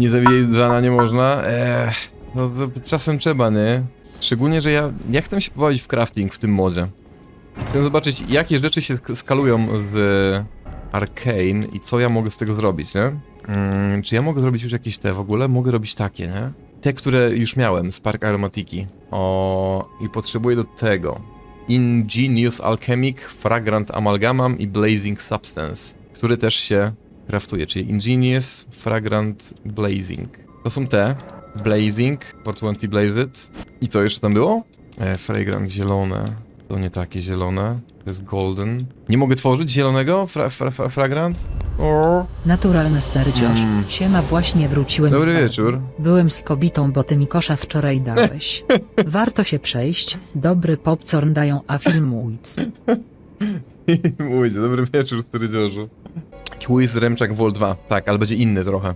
Nie zabijaj Dana nie można. Eee, no to czasem trzeba, nie? Szczególnie, że ja, ja chcę się pobawić w crafting w tym modzie. Chcę zobaczyć, jakie rzeczy się sk- skalują z Arcane i co ja mogę z tego zrobić, nie? Mm, czy ja mogę zrobić już jakieś te w ogóle? Mogę robić takie, nie? Te, które już miałem, Spark Aromatiki. O, i potrzebuję do tego. Ingenious Alchemic, Fragrant Amalgamam i Blazing Substance, który też się craftuje, czyli Ingenious, Fragrant, Blazing. To są te. Blazing, 420 Blazed. I co jeszcze tam było? E, fragrant zielone. To nie takie zielone. To jest golden. Nie mogę tworzyć zielonego fra, fra, fra, fragrant? O. Naturalny stary dziosz. Mm. Siema, właśnie wróciłem Dobry z wieczór. Byłem z kobitą, bo ty mi kosza wczoraj dałeś. Warto się przejść. Dobry popcorn dają, a film ujc. Mój, dobry wieczór, strydziorzu. Quiz Remczak Vol 2. Tak, ale będzie inny trochę.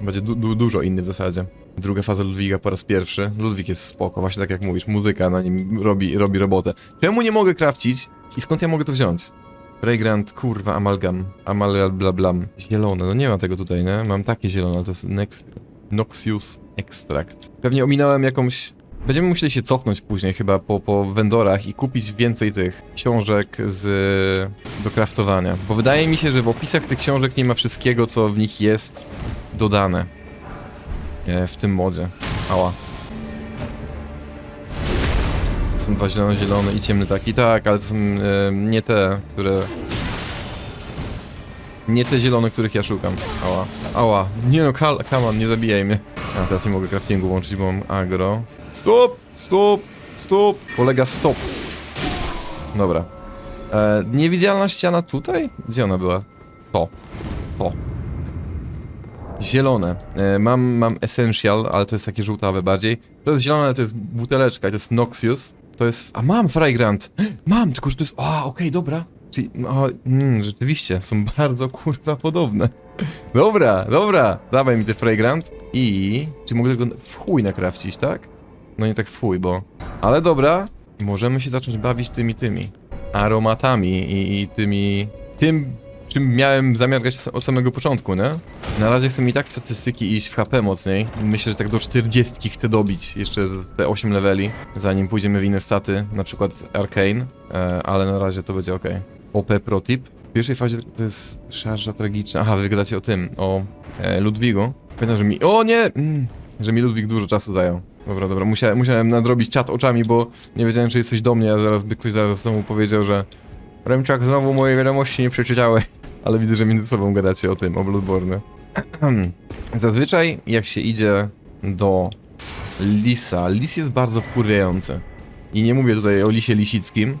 Będzie du du dużo inny w zasadzie. Druga faza Ludwiga po raz pierwszy. Ludwik jest spoko, właśnie tak jak mówisz, muzyka na nim robi, robi robotę. Czemu nie mogę krawcić i skąd ja mogę to wziąć? Fragrant, kurwa, amalgam. Amal bla blam. Zielone, no nie ma tego tutaj, nie? Mam takie zielone, ale to jest Nex Noxius Extract. Pewnie ominąłem jakąś... Będziemy musieli się cofnąć później chyba po, po vendorach i kupić więcej tych książek z, do craftowania. Bo wydaje mi się, że w opisach tych książek nie ma wszystkiego, co w nich jest dodane. E, w tym modzie. Ała. Są dwa zielone, zielone i ciemny taki. Tak, ale są e, nie te, które... Nie te zielone, których ja szukam. Ała. Ała. Nie no, kal- on, nie zabijaj mnie. A teraz nie mogę craftingu łączyć, bo mam agro. Stop! Stop! Stop! Kolega, stop! Dobra. E, niewidzialna ściana tutaj? Gdzie ona była? To. To. Zielone. E, mam, mam Essential, ale to jest takie żółtawe bardziej. To jest zielone, ale to jest buteleczka, to jest Noxius. To jest... A mam Fragrant! Mam, tylko że to jest... A, okej, dobra. Czyli... O, mm, rzeczywiście, są bardzo kurwa podobne. Dobra, dobra. Dawaj mi te Fragrant. I... Czy mogę tego w chuj nakrafcić, tak? No nie tak chuj, bo... Ale dobra. Możemy się zacząć bawić tymi, tymi. Aromatami i, i tymi... Tym, czym miałem zamiar grać od samego początku, nie? Na razie chcę mi tak statystyki iść w HP mocniej. Myślę, że tak do 40 chcę dobić jeszcze te 8 leveli, zanim pójdziemy w inne staty, na przykład Arcane, e, ale na razie to będzie ok. OP Pro Tip. W pierwszej fazie to jest szarża tragiczna. Aha, wy gadacie o tym, o e, Ludwigu. Pamiętam, że mi... O nie! Mm, że mi Ludwik dużo czasu zajął. Dobra, dobra, musiałem, musiałem nadrobić czat oczami, bo nie wiedziałem, czy jest coś do mnie, a zaraz by ktoś zaraz znowu powiedział, że Remczak, znowu moje wiadomości nie przeczytałeś. Ale widzę, że między sobą gadacie o tym, o Bloodborne. Zazwyczaj jak się idzie do Lisa, Lis jest bardzo wkurwiający. I nie mówię tutaj o Lisie Lisickim.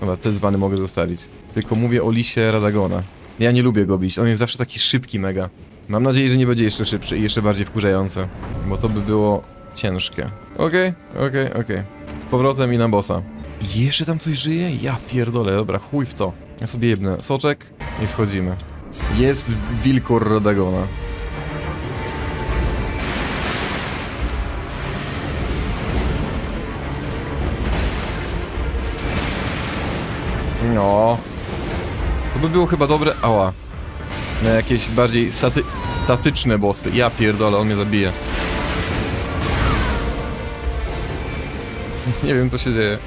Dobra, te dzbany mogę zostawić. Tylko mówię o Lisie Radagona. Ja nie lubię go bić, on jest zawsze taki szybki mega. Mam nadzieję, że nie będzie jeszcze szybszy i jeszcze bardziej wkurzający. Bo to by było ciężkie. Okej, okej, okej. Z powrotem i na bossa. Jeszcze tam coś żyje? Ja pierdolę, dobra, chuj w to. Ja sobie jebnę soczek i wchodzimy. Jest wilkor Rodagona. No. To by było chyba dobre... Ała. Na jakieś bardziej staty... statyczne bossy. Ja pierdolę, on mnie zabije. Nie wiem, co się dzieje.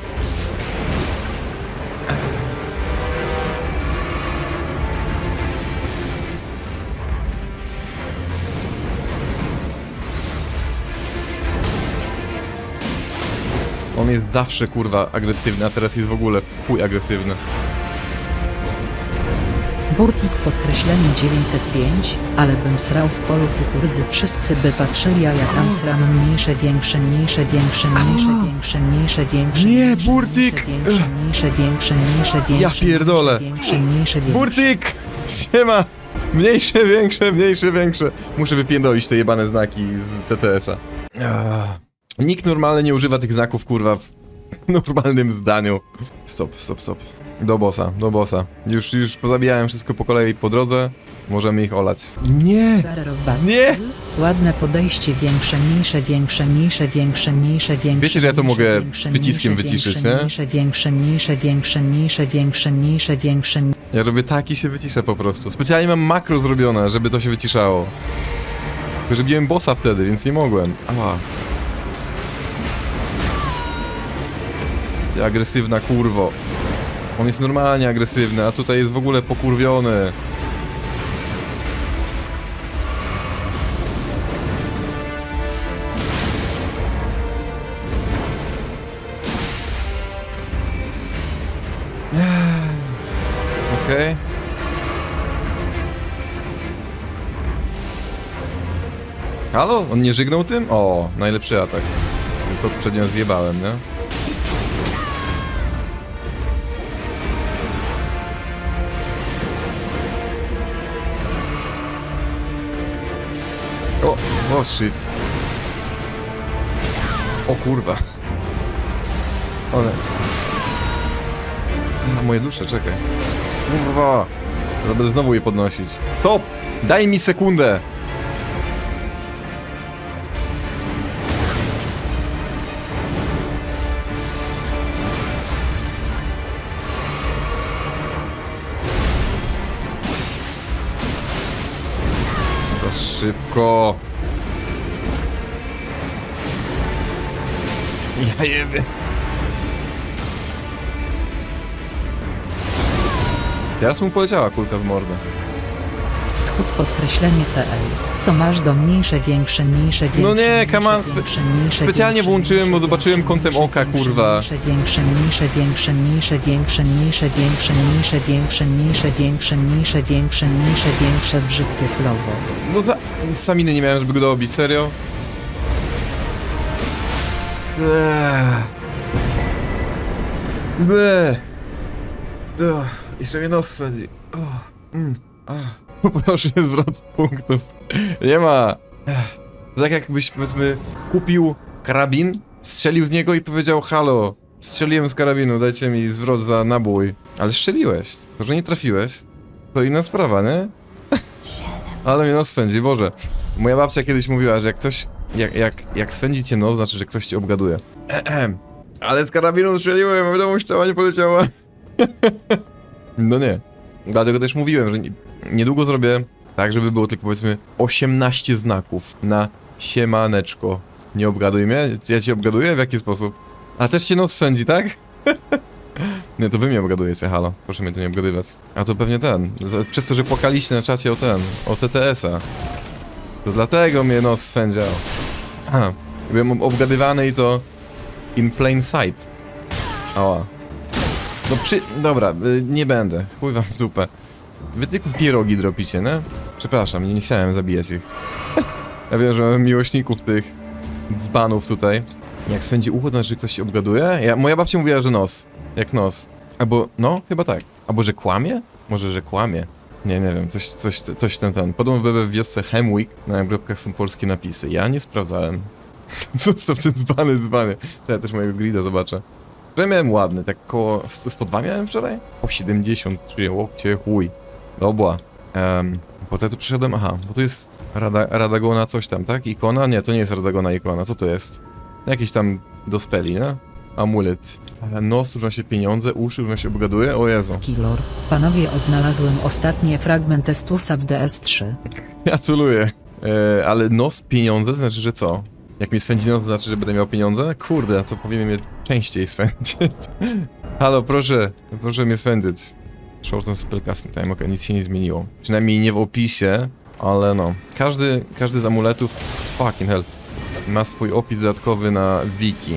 On jest zawsze, kurwa, agresywny, a teraz jest w ogóle chuj agresywny. Burtik podkreślenie 905, ale bym srał w polu kukurydzy wszyscy by patrzyli, a ja tam sram mniejsze, większe, mniejsze, większe, mniejsze, większe, mniejsze, większe. Nie, Burtik! Mniejsze, większe, mniejsze, większe. pierdolę. Większe, mniejsze, większe. Burtik! Siema! Mniejsze, większe, mniejsze, większe. Muszę wypierdolić te jebane znaki z TTS-a. Nikt normalny nie używa tych znaków, kurwa, w normalnym zdaniu. Stop, stop, stop. Do bossa, do bossa. Już, już pozabijałem wszystko po kolei po drodze. Możemy ich olać. Nie! Nie! Ładne podejście, większe, mniejsze, większe, mniejsze, większe, mniejsze, większe. Wiecie, że ja to mogę większe, przyciskiem wyciszyć, większe, nie? Mniejsze, większe, mniejsze, większe, mniejsze, większe, mniejsze, większe, Ja robię tak i się wyciszę po prostu. Specjalnie mam makro zrobione, żeby to się wyciszało. Tylko, że biłem bossa wtedy, więc nie mogłem. Ała. Agresywna kurwo. On jest normalnie agresywny, a tutaj jest w ogóle pokurwiony. Okej. Halo? On nie żygnął tym? O, najlepszy atak. Tylko poprzednio zjebałem, nie? O, shit. O kurwa. Ale... Na moje dusze, czekaj. Kurwa. Będę znowu je podnosić. Top! Daj mi sekundę! Szybko. Ja jebie. Teraz mu poleciała kulka z mordy. Wschód podkreślenie TL. Co masz do mniejsze, większe, mniejsze, większe. No nie, mniejsze, come on, spe- większe, mniejsze, specjalnie większe, włączyłem, bo mniejsze, zobaczyłem większe, kątem większe, oka, większe, kurwa. Mniejsze, większe, mniejsze, większe, mniejsze, większe, większe, mniejsze, większe, mniejsze, większe, większe, mniejsze, większe, mniejsze, większe, brzydkie słowo. No za... Saminy nie miałem, żeby go dobić, serio? Ble. Do. Jeszcze mnie nos spędzi. Mm. Poproszę zwrot punktów. Nie ma. Tak jakbyś, powiedzmy, kupił karabin, strzelił z niego i powiedział halo, strzeliłem z karabinu, dajcie mi zwrot za nabój. Ale strzeliłeś. To, że nie trafiłeś, to inna sprawa, nie? Ale mnie nos Boże. Moja babcia kiedyś mówiła, że jak ktoś, jak, jak, jak swędzi cię nos, znaczy, że ktoś cię obgaduje. Ehem. Ale z karabinu strzeliłem, wiadomość cała nie poleciała. no nie. Dlatego też mówiłem, że nie, niedługo zrobię tak, żeby było tylko powiedzmy 18 znaków na siemaneczko. Nie obgaduj mnie? Ja cię obgaduję? W jaki sposób? A też cię nos swędzi, tak? Nie, to wy mnie obgadujecie, halo. Proszę mnie tu nie obgadywać. A to pewnie ten. Przez to, że płakaliście na czacie o ten, o TTS-a. To dlatego mnie nos swędział. Aha. Byłem ob- obgadywany i to in plain sight. Ała. No przy... Dobra, y, nie będę. Chuj wam w dupę. Wy tylko pierogi dropicie, nie? Przepraszam, nie, nie chciałem zabijać ich. ja wiem, że mam miłośników tych dzbanów tutaj. Jak swędzi ucho, to znaczy, że ktoś się obgaduje? Ja, moja babcia mówiła, że nos. Jak nos. Albo, no, chyba tak. Albo, że kłamie? Może, że kłamie? Nie, nie wiem, coś, coś, coś ten, ten. Podobno w wiosce Hemwick na nagrobkach są polskie napisy. Ja nie sprawdzałem. Zostaw ten dzbany, dzbany. Ja też mojego grida zobaczę. Wczoraj miałem ładny, tak koło 102 miałem wczoraj? O 73, łokcie, chuj. Dobra. Um, potem tu przyszedłem, aha, bo tu jest Rada, Radagona coś tam, tak? Ikona? Nie, to nie jest Radagona ikona, co to jest? Jakieś tam do speli, nie? Amulet. Nos, równa się pieniądze, uszy, równa się obgaduje, o Jezu. Killor. Panowie, odnalazłem ostatnie fragment Estusa w DS3. Gratuluję. E, ale nos, pieniądze, znaczy, że co? Jak mi swędzi nos, to znaczy, że będę miał pieniądze? Kurde, a co powinien mnie częściej swędzić? Halo, proszę, proszę mnie swędzić. Short on spellcasting time, okej, nic się nie zmieniło. Przynajmniej nie w opisie, ale no. Każdy, każdy z amuletów, fucking hell, ma swój opis dodatkowy na wiki.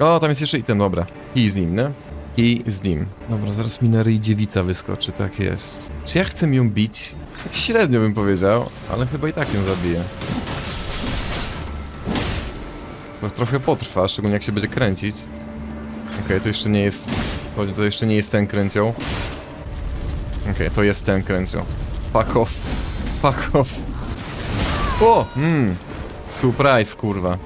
O, tam jest jeszcze item, dobra. Key z nim, nie? Key z nim. Dobra, zaraz minery i dziewica wyskoczy, tak jest. Czy ja chcę ją bić? Tak średnio bym powiedział, ale chyba i tak ją zabiję. Bo trochę potrwa, szczególnie jak się będzie kręcić. Okej, to jeszcze nie jest... To, to jeszcze nie jest ten kręcioł. Okej, to jest ten kręcioł. Fuck off. Fuck off. O! Mmm. Surprise, kurwa.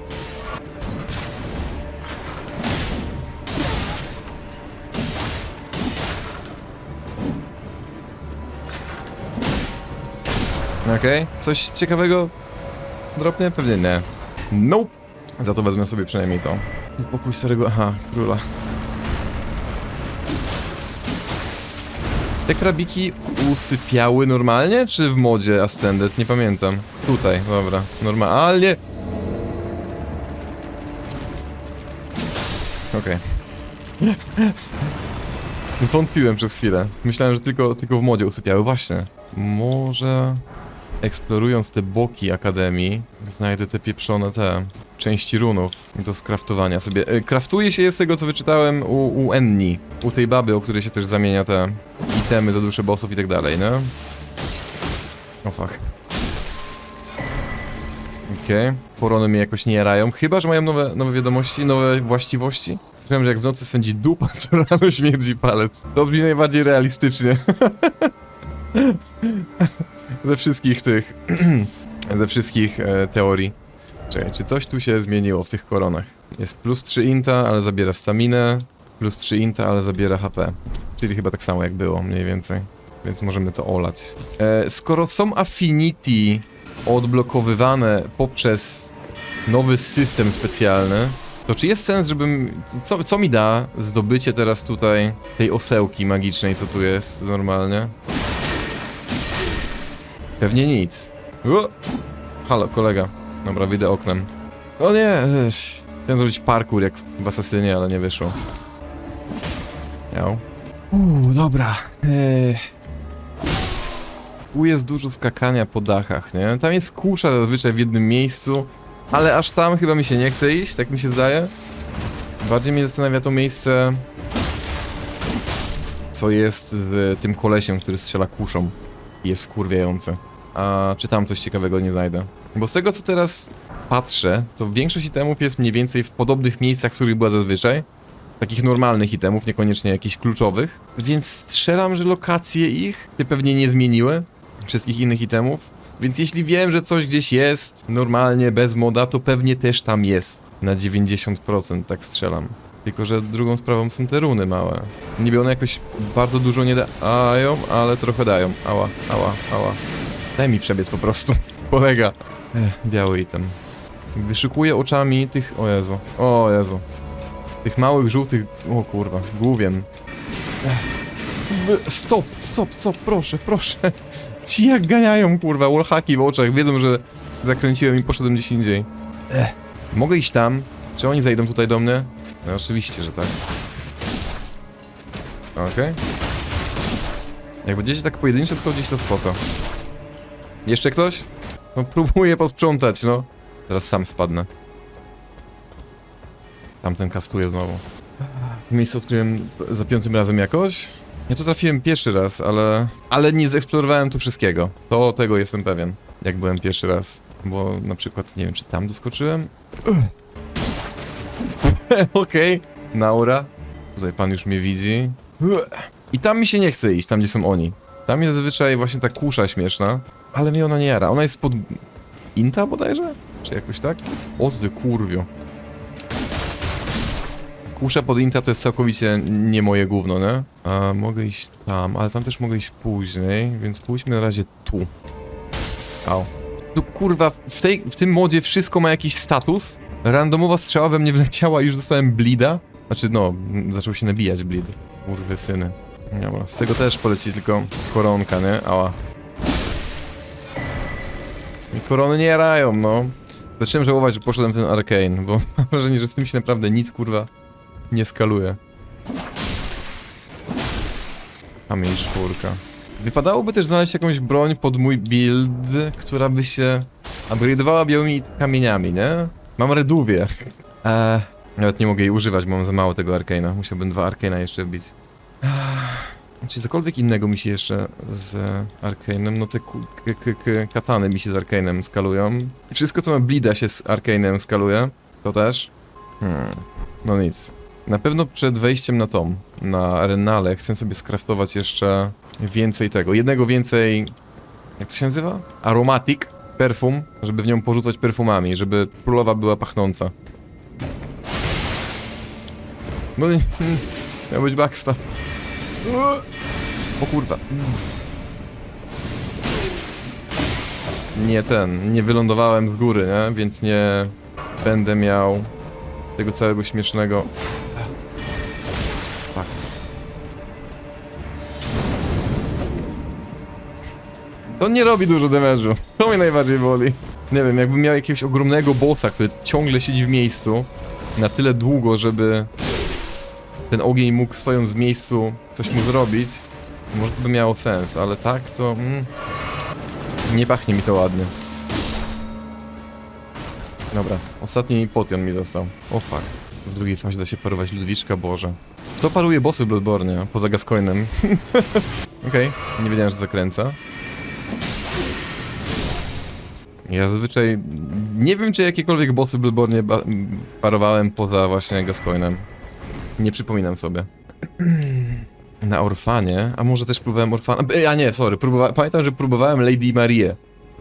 Okej, coś ciekawego dropnie? Pewnie nie. Nope. Za to wezmę sobie przynajmniej to. Pokój starego... Aha, króla. Te krabiki usypiały normalnie, czy w modzie Ascended? Nie pamiętam. Tutaj, dobra. Normalnie. Okej. Zwątpiłem przez chwilę. Myślałem, że tylko, tylko w modzie usypiały. Właśnie. Może eksplorując te boki Akademii, znajdę te pieprzone te części runów do skraftowania sobie. E, Kraftuje się je z tego, co wyczytałem u, u Enni, u tej baby, o której się też zamienia te itemy za dusze bossów i tak dalej, nie? O fuck. Okej. Porony mnie jakoś nie jarają, chyba, że mają nowe, nowe wiadomości, nowe właściwości. Słyszałem, że jak w nocy swędzi dupa, to rano śmierdzi palec. To brzmi najbardziej realistycznie. Ze wszystkich tych... ze wszystkich e, teorii. Czekaj, czy coś tu się zmieniło w tych koronach? Jest plus 3 inta, ale zabiera staminę. Plus 3 inta, ale zabiera HP. Czyli chyba tak samo jak było, mniej więcej. Więc możemy to olać. E, skoro są Affinity odblokowywane poprzez nowy system specjalny, to czy jest sens, żebym... Co, co mi da zdobycie teraz tutaj tej osełki magicznej, co tu jest normalnie? Pewnie nic. O! Halo, kolega. Dobra, wyjdę oknem. O nie! Chciałem zrobić parkour jak w Asasynie, ale nie wyszło. Miał. Uuu, dobra. Eee. Tu jest dużo skakania po dachach, nie? Tam jest kusza zazwyczaj w jednym miejscu, ale aż tam chyba mi się nie chce iść, tak mi się zdaje. Bardziej mnie zastanawia to miejsce, co jest z tym kolesiem, który strzela kuszą jest wkurwiające. A czy tam coś ciekawego nie znajdę? Bo z tego co teraz patrzę, to większość itemów jest mniej więcej w podobnych miejscach, w których była zazwyczaj. Takich normalnych itemów, niekoniecznie jakichś kluczowych. Więc strzelam, że lokacje ich się pewnie nie zmieniły. Wszystkich innych itemów. Więc jeśli wiem, że coś gdzieś jest normalnie, bez moda, to pewnie też tam jest. Na 90% tak strzelam. Tylko, że drugą sprawą są te runy małe. Niby one jakoś bardzo dużo nie dają, ale trochę dają. Ała, ała, ała. Daj mi przebiec po prostu. Polega. Ech, biały item. Wyszukuję oczami tych... O Jezu. O Jezu. Tych małych, żółtych... O kurwa. Główien. Stop, stop, stop, proszę, proszę. Ci jak ganiają, kurwa, wallhacki w oczach. Wiedzą, że zakręciłem i poszedłem gdzieś indziej. Ech. Mogę iść tam? Czy oni zejdą tutaj do mnie? No oczywiście, że tak. Okej. Jak będziecie tak pojedynczo schodzić, to spoko. Jeszcze ktoś? No próbuję posprzątać, no. Teraz sam spadnę. Tamten kastuje znowu. Miejsce odkryłem za piątym razem jakoś. Ja tu trafiłem pierwszy raz, ale... Ale nie zeksplorowałem tu wszystkiego. To tego jestem pewien, jak byłem pierwszy raz. Bo na przykład, nie wiem, czy tam doskoczyłem? Okej. Naura. Tutaj pan już mnie widzi. I tam mi się nie chce iść, tam gdzie są oni. Tam jest zazwyczaj właśnie ta kusza śmieszna. Ale mnie ona nie jara. Ona jest pod... Inta bodajże? Czy jakoś tak? O ty kurwio. Kusza pod Inta to jest całkowicie nie moje gówno, nie? A mogę iść tam, ale tam też mogę iść później, więc pójdźmy na razie tu. Au. Tu kurwa, w, tej, w tym modzie wszystko ma jakiś status. Randomowa strzała we mnie wleciała i już dostałem blida. Znaczy no, zaczął się nabijać blid. Kurwy syny. Dobra, z tego też poleci tylko koronka, nie? Ała. I korony nie jarają, no. Zacząłem żałować, że poszedłem w ten arcane, bo mam wrażenie, że z tym się naprawdę nic, kurwa, nie skaluje. Kamień czwórka. Wypadałoby też znaleźć jakąś broń pod mój build, która by się upgrade'owała białymi kamieniami, nie? Mam reduwię. Eee, nawet nie mogę jej używać, bo mam za mało tego arcane'a. Musiałbym dwa arcane'a jeszcze wbić. Eee, czy cokolwiek innego mi się jeszcze z arcane'em, no te katany mi się z arcane'em skalują. I wszystko co ma blida się z arcane'em skaluje. To też. Hmm, no nic. Na pewno przed wejściem na tom, na arenale, chcę sobie skraftować jeszcze więcej tego. Jednego więcej. Jak to się nazywa? Aromatic perfum, żeby w nią porzucać perfumami, żeby królowa była pachnąca. No nie. Miał być backstab. O kurwa. Nie ten, nie wylądowałem z góry, nie? Więc nie będę miał tego całego śmiesznego. To nie robi dużo damage'u. To mnie najbardziej boli. Nie wiem, jakbym miał jakiegoś ogromnego bossa, który ciągle siedzi w miejscu na tyle długo, żeby ten ogień mógł stojąc w miejscu coś mu zrobić, może to by miało sens, ale tak to... Mm, nie pachnie mi to ładnie. Dobra, ostatni potion mi został. O fuck. W drugiej fazie da się parować Ludwiczka, Boże. Kto paruje bossy Bloodborne, poza Gascoinem? Okej, nie wiedziałem, że zakręca. Ja zazwyczaj... Nie wiem, czy jakiekolwiek bossy ba- parowałem poza właśnie Gascoinem. Nie przypominam sobie. Na Orfanie, a może też próbowałem Orfana... A nie, sorry, próbowa... pamiętam, że próbowałem Lady Marię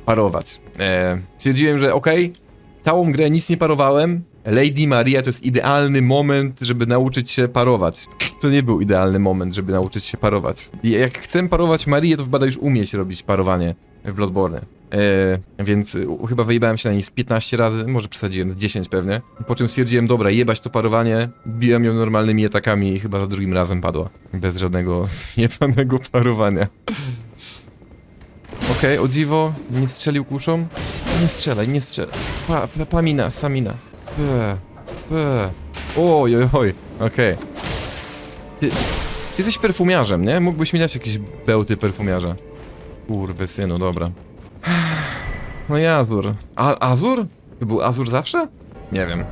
parować. E, stwierdziłem, że okej, całą grę nic nie parowałem. Lady Maria to jest idealny moment, żeby nauczyć się parować. To nie był idealny moment, żeby nauczyć się parować. Jak chcę parować Marię, to chyba już umieć robić parowanie w Bloodborne. E, więc y, chyba wyjebałem się na niej z 15 razy, może przesadziłem, z 10 pewnie. Po czym stwierdziłem, dobra, jebać to parowanie, biłem ją normalnymi atakami i chyba za drugim razem padła. Bez żadnego zjebanego parowania. Okej, o dziwo, nie strzelił kuszą? Nie strzelaj, nie strzelaj. Pa, pa, pamina, samina. Pe, pe. Oj, oj, oj, okej. Ty, ty jesteś perfumiarzem, nie? Mógłbyś mi dać jakieś bełty perfumiarza. Kurwy synu, dobra. No i Azur. A, Azur? To był Azur zawsze? Nie wiem.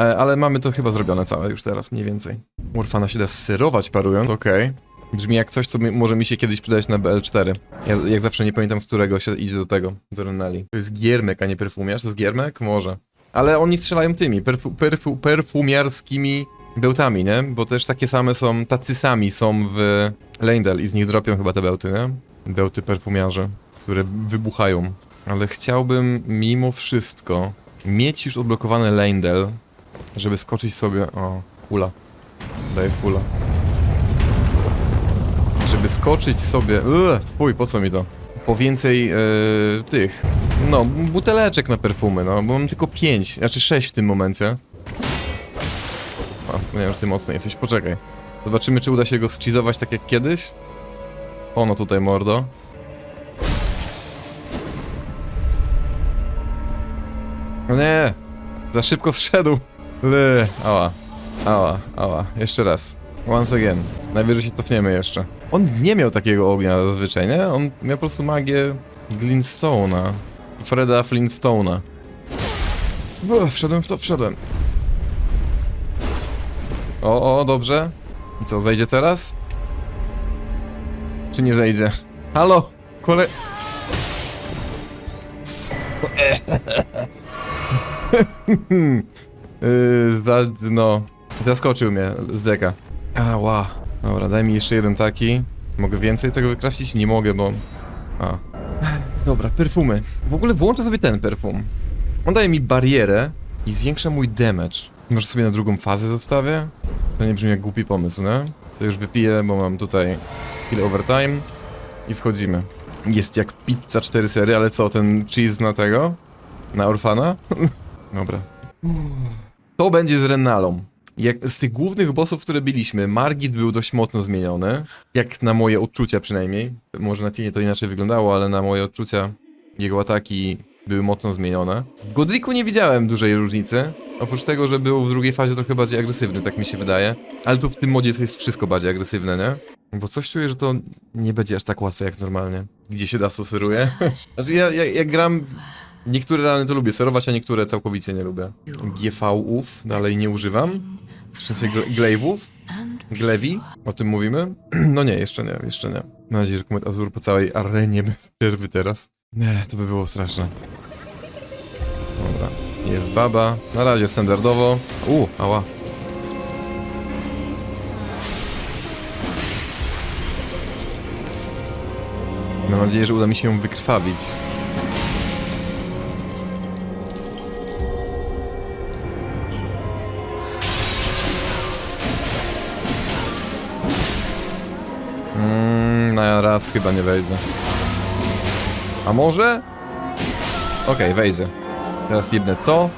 E, ale mamy to chyba zrobione całe już teraz, mniej więcej. Morfana się da sterować parując, okej. Brzmi jak coś, co mi, może mi się kiedyś przydać na BL4. Ja jak zawsze nie pamiętam, z którego się idzie do tego, do Renali. To jest giermek, a nie perfumiarz? To jest giermek? Może. Ale oni strzelają tymi, perfu, perfu, perfumiarskimi bełtami, nie? Bo też takie same są, tacy sami są w Leyndell i z nich dropią chyba te bełty, nie? Bełty perfumiarzy, które wybuchają. Ale chciałbym mimo wszystko mieć już odblokowany Leyndell, żeby skoczyć sobie... O, kula. Daję fula. Żeby skoczyć sobie... Uj, po co mi to? Po więcej e, tych... No, buteleczek na perfumy, no, bo mam tylko 5, znaczy 6 w tym momencie. A, nie wiem, że ty mocny jesteś, poczekaj. Zobaczymy, czy uda się go schizować tak jak kiedyś. Ono tutaj, mordo. Nie! Za szybko zszedł! Ly, ała. Ała, ała. Jeszcze raz. Once again. Najwyżej się cofniemy jeszcze. On nie miał takiego ognia zazwyczaj, nie? On miał po prostu magię Glintstone'a. Freda Flintstone'a. Uff, wszedłem w to, wszedłem. O, o, dobrze. I co, zejdzie teraz? Czy nie zejdzie? Halo! Kole... Yy, za, no, zaskoczył mnie z deka. Ała. Dobra, daj mi jeszcze jeden taki. Mogę więcej tego wykrafcić? Nie mogę, bo... A. Dobra, perfumy. W ogóle włączę sobie ten perfum. On daje mi barierę i zwiększa mój damage. Może sobie na drugą fazę zostawię? To nie brzmi jak głupi pomysł, nie? To już wypiję, bo mam tutaj chwilę overtime i wchodzimy. Jest jak pizza 4 sery, ale co, ten cheese na tego? Na Orfana? Dobra. To będzie z Renalą. Jak z tych głównych bossów, które biliśmy, Margit był dość mocno zmieniony. Jak na moje odczucia przynajmniej. Może na filmie to inaczej wyglądało, ale na moje odczucia jego ataki były mocno zmienione. W Godriku nie widziałem dużej różnicy. Oprócz tego, że był w drugiej fazie trochę bardziej agresywny, tak mi się wydaje. Ale tu w tym modzie jest wszystko bardziej agresywne, nie? Bo coś czuję, że to nie będzie aż tak łatwe jak normalnie. Gdzie się da, stoseruje. znaczy ja, ja, gram Niektóre rany to lubię serować, a niektóre całkowicie nie lubię. GV-ów dalej nie używam. W sensie glaive'ów. Glewi, o tym mówimy? No nie, jeszcze nie, jeszcze nie. Mam nadzieję, że Komet Azur po całej arenie bez przerwy teraz. Nie, to by było straszne. Dobra, jest baba. Na razie standardowo. U, ała. Mam nadzieję, że uda mi się ją wykrwawić. Mm, na raz chyba nie wejdzie. A może? Okej, wejdzie. Teraz jedne to.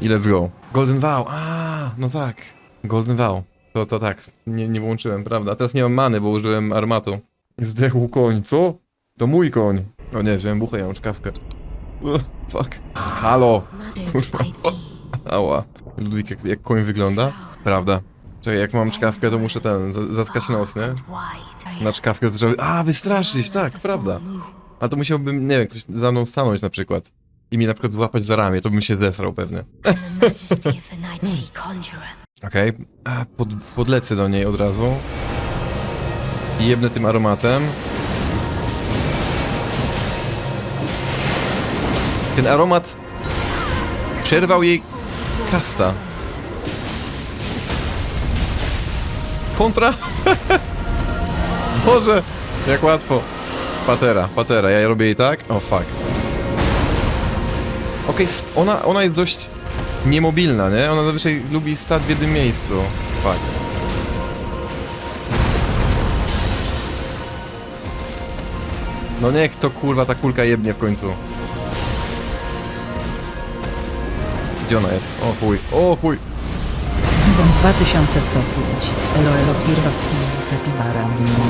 I let's go. Golden Vow. A, no tak. Golden Vow. To, to tak. Nie, nie włączyłem, prawda? A teraz nie mam many, bo użyłem armatu. Zdechł koń, co? To mój koń. O nie, wziąłem buchę, ja mam czkawkę. Fuck. Halo! Kurwa. Ała. Ludwik, jak, jak koń wygląda? Prawda. Czekaj, jak mam czkawkę, to muszę ten, za- zatkać nos, nie? Na czkawkę to trzeba... A, wystraszyć, tak, prawda. A to musiałbym, nie wiem, ktoś za mną stanąć na przykład. I mi na przykład złapać za ramię, to bym się zesrał pewnie. Okej, a pod, podlecę do niej od razu. I jebnę tym aromatem. Ten aromat przerwał jej kasta. Kontra? Boże, jak łatwo. Patera, patera, ja robię jej tak? O fuck. Okej, st- ona, ona jest dość niemobilna, nie? Ona zazwyczaj lubi stać w jednym miejscu. Fuck. No niech to kurwa ta kulka jebnie w końcu. Gdzie ona jest? O chuj, o chuj. Bom 2105. Elo elo kirwa skin kapibara mimo.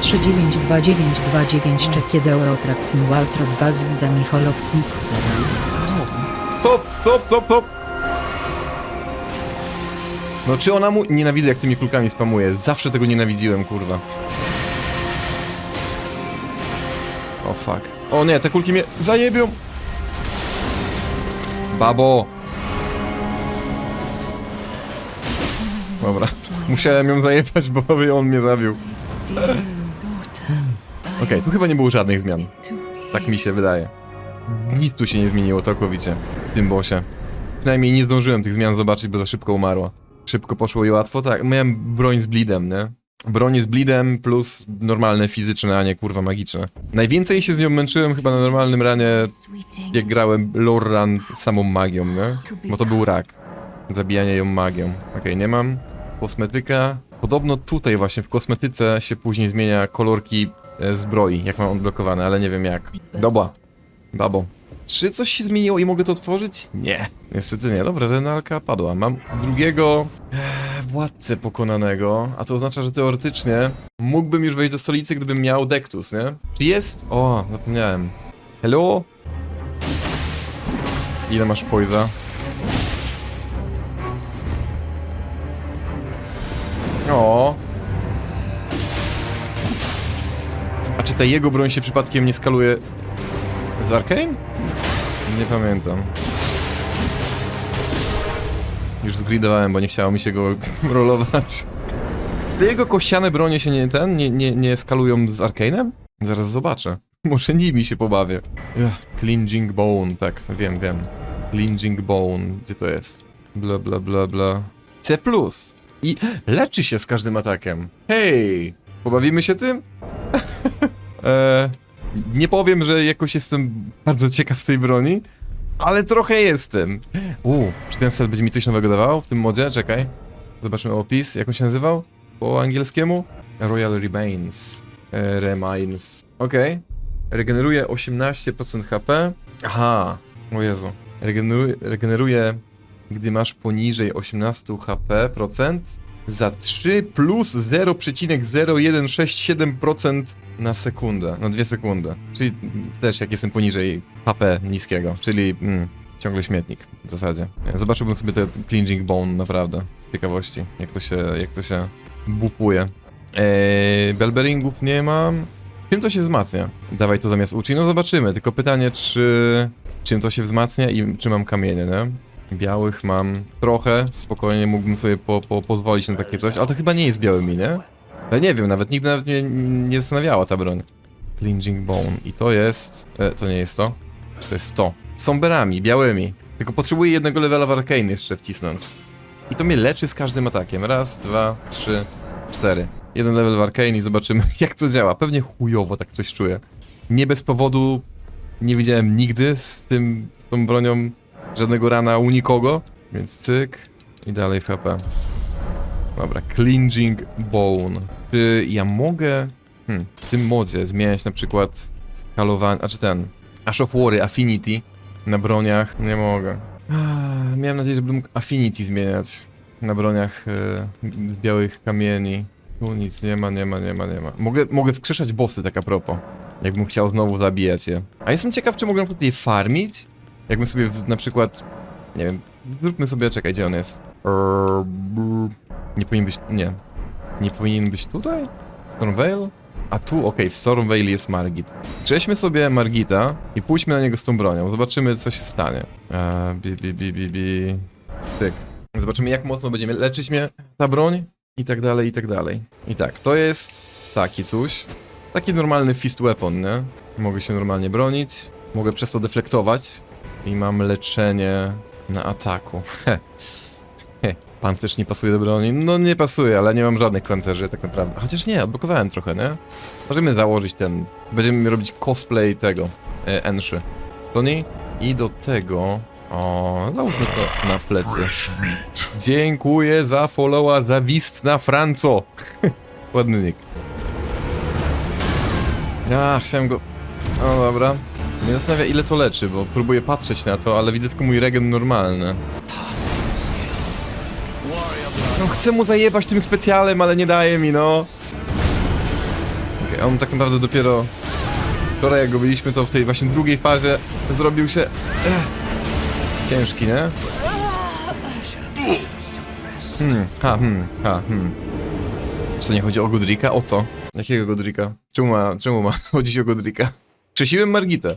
392929 czy kiedy Eurotraxin Waltro 2 z widza Micholow Stop, stop, stop, stop! No czy ona mu... Nienawidzę jak tymi kulkami spamuje. Zawsze tego nienawidziłem, kurwa. O fuck. O nie, te kulki mnie zajebią! Babo! Dobra. Musiałem ją zajebać, bo on mnie zabił. Okej, tu chyba nie było żadnych zmian. Tak mi się wydaje. Nic tu się nie zmieniło całkowicie w tym bossie. Przynajmniej nie zdążyłem tych zmian zobaczyć, bo za szybko umarła. Szybko poszło i łatwo, tak. Miałem broń z bleedem, nie? Broń z bleedem plus normalne fizyczne, a nie kurwa magiczne. Najwięcej się z nią męczyłem chyba na normalnym ranie, jak grałem lore run samą magią, nie? Bo to był rak. Zabijanie ją magią. Okej, nie mam. Kosmetyka. Podobno tutaj właśnie w kosmetyce się później zmienia kolorki e, zbroi, jak mam odblokowane, ale nie wiem jak. Dobra. Babo. Czy coś się zmieniło i mogę to otworzyć? Nie. Niestety nie. Dobra, renalka padła. Mam drugiego e, władcę pokonanego, a to oznacza, że teoretycznie mógłbym już wejść do stolicy, gdybym miał Dektus, nie? Czy jest? O, zapomniałem. Hello? Ile masz poisa? O. A czy ta jego broń się przypadkiem nie skaluje z Arkane? Nie pamiętam. Już zgridowałem, bo nie chciało mi się go rolować. Czy te jego kościane bronie się nie ten, nie, nie, nie skalują z Arkane'em? Zaraz zobaczę. Może nimi się pobawię. Ugh, Clinging Bone, tak, wiem, wiem. Clinging Bone, gdzie to jest? Bla, bla, bla, bla. C+. I leczy się z każdym atakiem. Hej! Pobawimy się tym? eee, nie powiem, że jakoś jestem bardzo ciekaw tej broni, ale trochę jestem. Uuu, czy ten set będzie mi coś nowego dawał w tym modzie? Czekaj. Zobaczmy opis. Jak on się nazywał? Po angielskiemu? Royal Remains. E, Remains. Okej. Regeneruje 18% HP. Aha. O Jezu. Regeneruje, regeneruje gdy masz poniżej 18 HP procent za 3 plus 0,0167% na sekundę, na 2 sekundy. Czyli też jak jestem poniżej HP niskiego, czyli mm, ciągle śmietnik w zasadzie. Zobaczyłbym sobie te Clinging Bone naprawdę z ciekawości, jak to się, jak to się bufuje. Eee, Belberingów nie mam. Czym to się wzmacnia? Dawaj to zamiast uczy. No zobaczymy, tylko pytanie, czy czym to się wzmacnia i czy mam kamienie, nie? Białych mam trochę, spokojnie mógłbym sobie po, po, pozwolić na takie coś, ale to chyba nie jest białymi, nie? Ale nie wiem, nawet nigdy nawet mnie nie zastanawiała ta broń. Clinging Bone. I to jest... E, to nie jest to. To jest to. Są berami, białymi. Tylko potrzebuję jednego levela w Arcane jeszcze wcisnąć. I to mnie leczy z każdym atakiem. Raz, dwa, trzy, cztery. Jeden level w Arcane i zobaczymy jak to działa. Pewnie chujowo tak coś czuję. Nie bez powodu nie widziałem nigdy z tym, z tą bronią żadnego rana u nikogo. Więc cyk i dalej w HP. Dobra, Clinging Bone. Czy ja mogę hmm, w tym modzie zmieniać na przykład skalowanie, a czy ten Ash of War, Affinity na broniach? Nie mogę. Ah, miałem nadzieję, że mógł Affinity zmieniać na broniach z białych kamieni. Tu nic nie ma, nie ma, nie ma, nie ma. Mogę, mogę skrzeszać bossy, tak a propos. Jakbym chciał znowu zabijać je. A jestem ciekaw, czy mogę na przykład je farmić? Jakbym sobie na przykład... Nie wiem, zróbmy sobie, czekaj, gdzie on jest? Nie powinien być... nie. Nie powinien być tutaj? Stormvale? A tu, okej, w Stormvale jest Margit. Przejdźmy sobie Margita i pójdźmy na niego z tą bronią. Zobaczymy, co się stanie. Eee, bi, bi, bi, bi, bi. Tyk. Zobaczymy, jak mocno będziemy leczyć mnie ta broń i tak dalej, i tak dalej. I tak, to jest taki coś. Taki normalny fist weapon, nie? Mogę się normalnie bronić, mogę przez to deflektować i mam leczenie na ataku. Heh. Heh. Pan też nie pasuje do broni? No nie pasuje, ale nie mam żadnych pancerzy tak naprawdę. Chociaż nie, odblokowałem trochę, nie? Możemy założyć ten... Będziemy robić cosplay tego, e, Enszy. Co nie? I do tego... O, załóżmy to na plecy. Dziękuję za followa, za wist na Franco. Ładny nick. Ja chciałem go... No dobra. Mnie zastanawia ile to leczy, bo próbuję patrzeć na to, ale widzę tylko mój regen normalny. No chcę mu zajebać tym specjalem, ale nie daje mi, no. Okej, on tak naprawdę dopiero... Wczoraj jak go byliśmy, to w tej właśnie drugiej fazie zrobił się... Ech, ciężki, nie? Hmm, ha, hmm, ha, hmm. Czy to nie chodzi o Godrika? O co? Jakiego Godrika? Czemu ma, czemu ma chodzić o Godrika? Krzesiłem Margitę.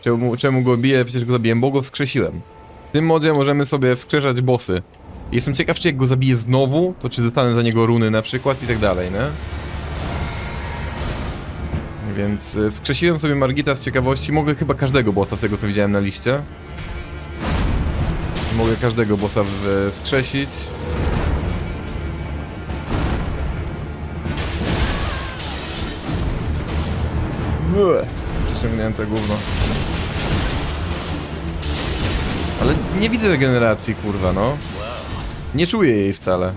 Czemu, czemu go biję? Przecież go zabiłem, bo go wskrzesiłem. W tym modzie możemy sobie wskrzeszać bossy. Jestem ciekaw, czy jak go zabiję znowu, to czy dostanę za niego runy na przykład i tak dalej, nie? Więc y, wskrzesiłem sobie Margita z ciekawości. Mogę chyba każdego bossa z tego, co widziałem na liście. Mogę każdego bossa w- wskrzesić. Bleh. Przeciągnięte gówno. Ale nie widzę regeneracji, kurwa, no. Nie czuję jej wcale.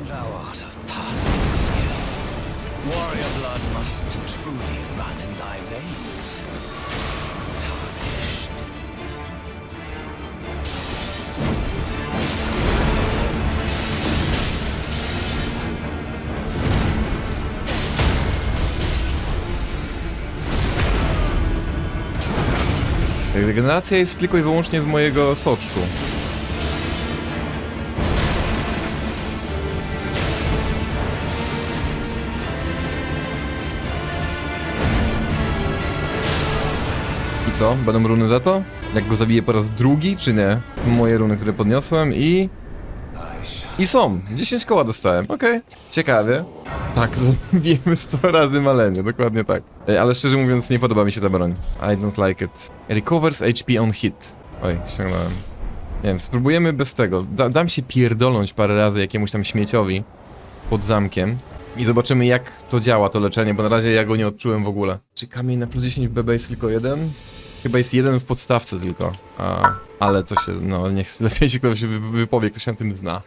Regeneracja jest tylko i wyłącznie z mojego soczku. Co? Będą runy za to? Jak go zabiję po raz drugi, czy nie? Moje runy, które podniosłem i... I są! 10 koła dostałem, okej. Ciekawie. Tak, bijemy 100 razy malenie, dokładnie tak. Ale szczerze mówiąc, nie podoba mi się ta broń. I don't like it. Recovers HP on hit. Oj, ściągnąłem. Nie wiem, spróbujemy bez tego. Da, dam się pierdolnąć parę razy jakiemuś tam śmieciowi pod zamkiem. I zobaczymy jak to działa, to leczenie, bo na razie ja go nie odczułem w ogóle. Czy kamień na plus 10 w BB jest tylko jeden? Chyba jest jeden w podstawce tylko. A, ale to się, no niech lepiej się ktoś wy- wypowie, ktoś się na tym zna.